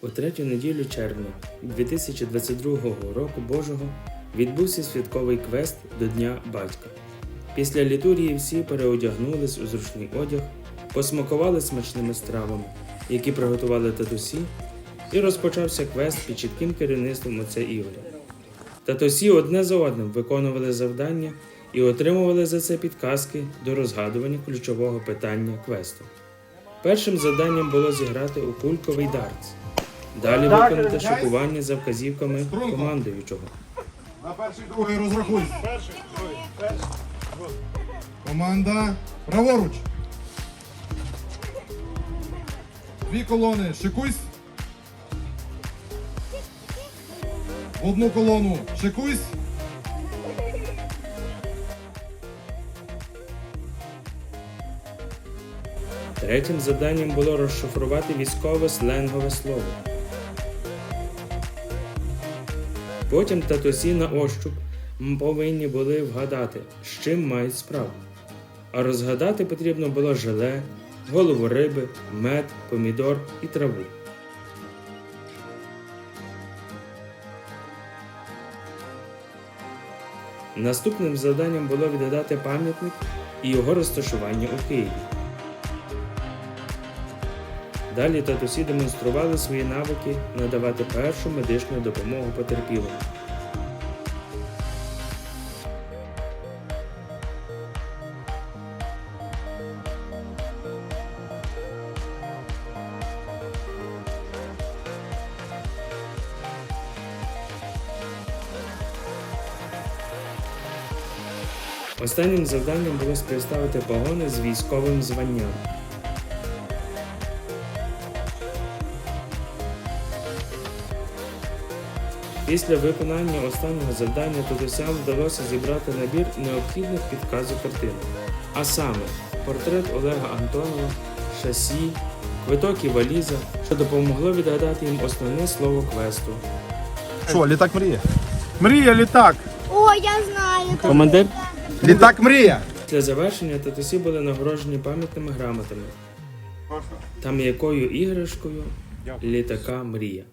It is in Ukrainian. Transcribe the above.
У третю неділю червня 2022 року Божого відбувся святковий квест до Дня Батька. Після літургії всі переодягнулись у зручний одяг, посмакували смачними стравами, які приготували татусі, і розпочався квест під чітким керівництвом отця Ігоря. Татусі одне за одним виконували завдання і отримували за це підказки до розгадування ключового питання квесту. Першим завданням було зіграти у кульковий дартс. Далі виконати шокування за вказівками командуючого. На перший другий розрахуй. Команда праворуч. Дві колони. Шикуйсь. В одну колону. Шикуйсь. Третім завданням було розшифрувати військове сленгове слово. Потім татусі на ощуп повинні були вгадати, з чим мають справу. А розгадати потрібно було желе, голову риби, мед, помідор і траву. Наступним завданням було відгадати пам'ятник і його розташування у Києві. Далі татусі демонстрували свої навики надавати першу медичну допомогу потерпілим. Останнім завданням було співставити погони з військовим званням. Після виконання останнього завдання татусям вдалося зібрати набір необхідних підказок картини. А саме портрет Олега Антонова, шасі, квиток і валіза, що допомогло відгадати їм основне слово квесту. Що, літак мрія? Мрія, літак! О, я знаю. Командир? Літак мрія! Після завершення татусі були нагороджені пам'ятними грамотами та м'якою іграшкою літака Мрія.